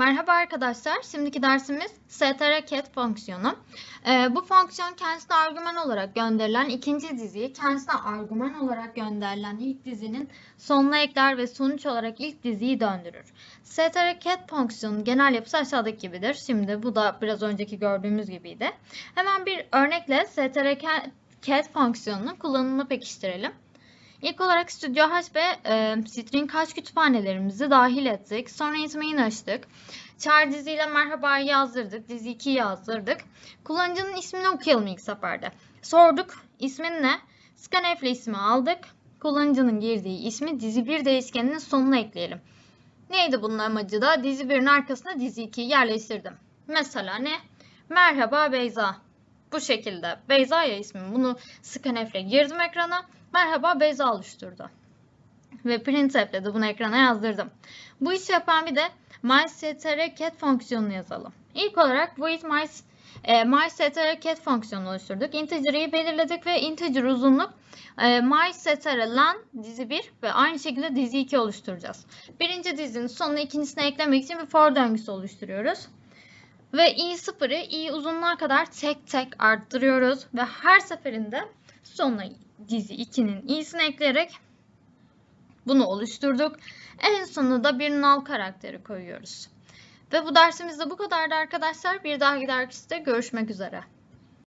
Merhaba arkadaşlar. Şimdiki dersimiz str fonksiyonu. Ee, bu fonksiyon kendisine argüman olarak gönderilen ikinci diziyi kendisine argüman olarak gönderilen ilk dizinin sonuna ekler ve sonuç olarak ilk diziyi döndürür. str fonksiyonun genel yapısı aşağıdaki gibidir. Şimdi bu da biraz önceki gördüğümüz gibiydi. Hemen bir örnekle str fonksiyonunun kullanımını pekiştirelim. İlk olarak Studio H ve e, string hash kütüphanelerimizi dahil ettik. Sonra ismain açtık. Char diziyle merhabayı yazdırdık. Dizi 2'yi yazdırdık. Kullanıcının ismini okuyalım ilk seferde. Sorduk. İsmin ne? Scanf ile ismi aldık. Kullanıcının girdiği ismi dizi 1 değişkeninin sonuna ekleyelim. Neydi bunun amacı da? Dizi 1'in arkasına dizi 2'yi yerleştirdim. Mesela ne? Merhaba Beyza. Bu şekilde. Beyza ya ismim. Bunu scanf ile girdim ekrana. Merhaba Beyza oluşturdu. Ve printf ile de bunu ekrana yazdırdım. Bu işi yapan bir de myStrCat fonksiyonunu yazalım. İlk olarak void my, e, myStrCat fonksiyonunu oluşturduk. Integer'ı belirledik ve integer uzunluk e, myStrLan dizi 1 ve aynı şekilde dizi 2 oluşturacağız. Birinci dizinin sonuna ikincisine eklemek için bir for döngüsü oluşturuyoruz. Ve i0'ı i uzunluğa kadar tek tek arttırıyoruz ve her seferinde sonuna dizi 2'nin i'sini ekleyerek bunu oluşturduk. En sonunda da bir null karakteri koyuyoruz. Ve bu dersimizde bu kadardı arkadaşlar. Bir dahaki derste görüşmek üzere.